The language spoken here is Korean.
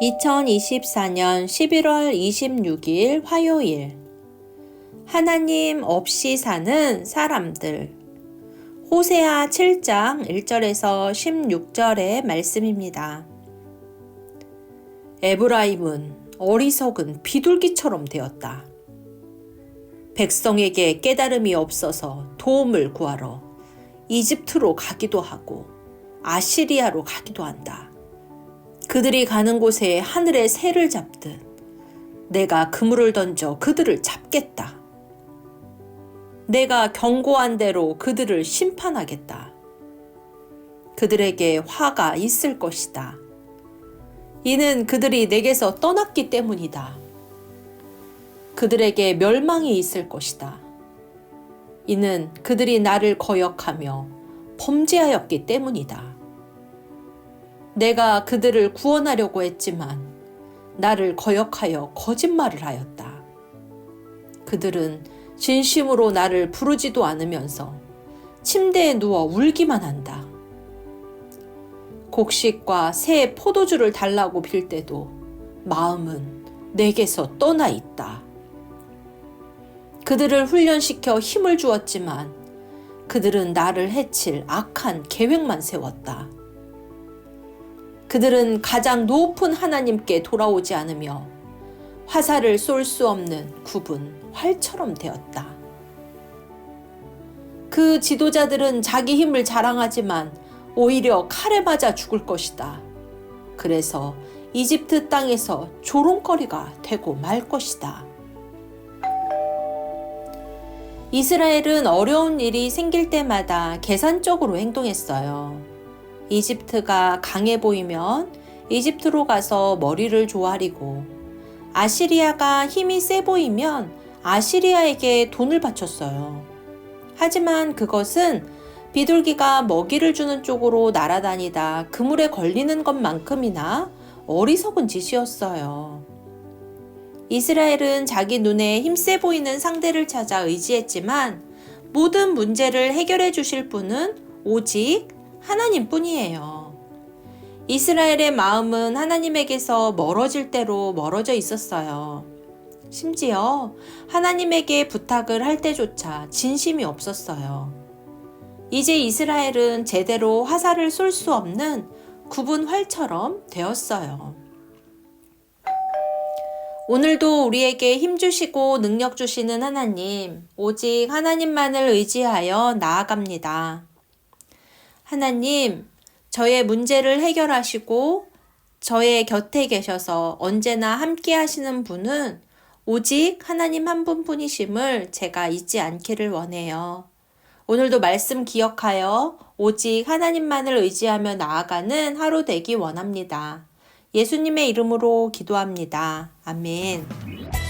2024년 11월 26일 화요일 하나님 없이 사는 사람들 호세아 7장 1절에서 16절의 말씀입니다. 에브라임은 어리석은 비둘기처럼 되었다. 백성에게 깨달음이 없어서 도움을 구하러 이집트로 가기도 하고 아시리아로 가기도 한다. 그들이 가는 곳에 하늘의 새를 잡듯 내가 그물을 던져 그들을 잡겠다. 내가 경고한 대로 그들을 심판하겠다. 그들에게 화가 있을 것이다. 이는 그들이 내게서 떠났기 때문이다. 그들에게 멸망이 있을 것이다. 이는 그들이 나를 거역하며 범죄하였기 때문이다. 내가 그들을 구원하려고 했지만 나를 거역하여 거짓말을 하였다. 그들은 진심으로 나를 부르지도 않으면서 침대에 누워 울기만 한다. 곡식과 새 포도주를 달라고 빌 때도 마음은 내게서 떠나 있다. 그들을 훈련시켜 힘을 주었지만 그들은 나를 해칠 악한 계획만 세웠다. 그들은 가장 높은 하나님께 돌아오지 않으며 화살을 쏠 수 없는 굽은 활처럼 되었다. 그 지도자들은 자기 힘을 자랑하지만 오히려 칼에 맞아 죽을 것이다. 그래서 이집트 땅에서 조롱거리가 되고 말 것이다. 이스라엘은 어려운 일이 생길 때마다 계산적으로 행동했어요. 이집트가 강해 보이면 이집트로 가서 머리를 조아리고 아시리아가 힘이 세 보이면 아시리아에게 돈을 바쳤어요. 하지만 그것은 비둘기가 먹이를 주는 쪽으로 날아다니다 그물에 걸리는 것만큼이나 어리석은 짓이었어요. 이스라엘은 자기 눈에 힘세 보이는 상대를 찾아 의지했지만 모든 문제를 해결해 주실 분은 오직 하나님 뿐이에요. 이스라엘의 마음은 하나님에게서 멀어질 대로 멀어져 있었어요. 심지어 하나님에게 부탁을 할 때조차 진심이 없었어요. 이제 이스라엘은 제대로 화살을 쏠 수 없는 굽은 활처럼 되었어요. 오늘도 우리에게 힘 주시고 능력 주시는 하나님, 오직 하나님만을 의지하여 나아갑니다. 하나님, 저의 문제를 해결하시고 저의 곁에 계셔서 언제나 함께 하시는 분은 오직 하나님 한 분뿐이심을 제가 잊지 않기를 원해요. 오늘도 말씀 기억하여 오직 하나님만을 의지하며 나아가는 하루 되기 원합니다. 예수님의 이름으로 기도합니다. 아멘.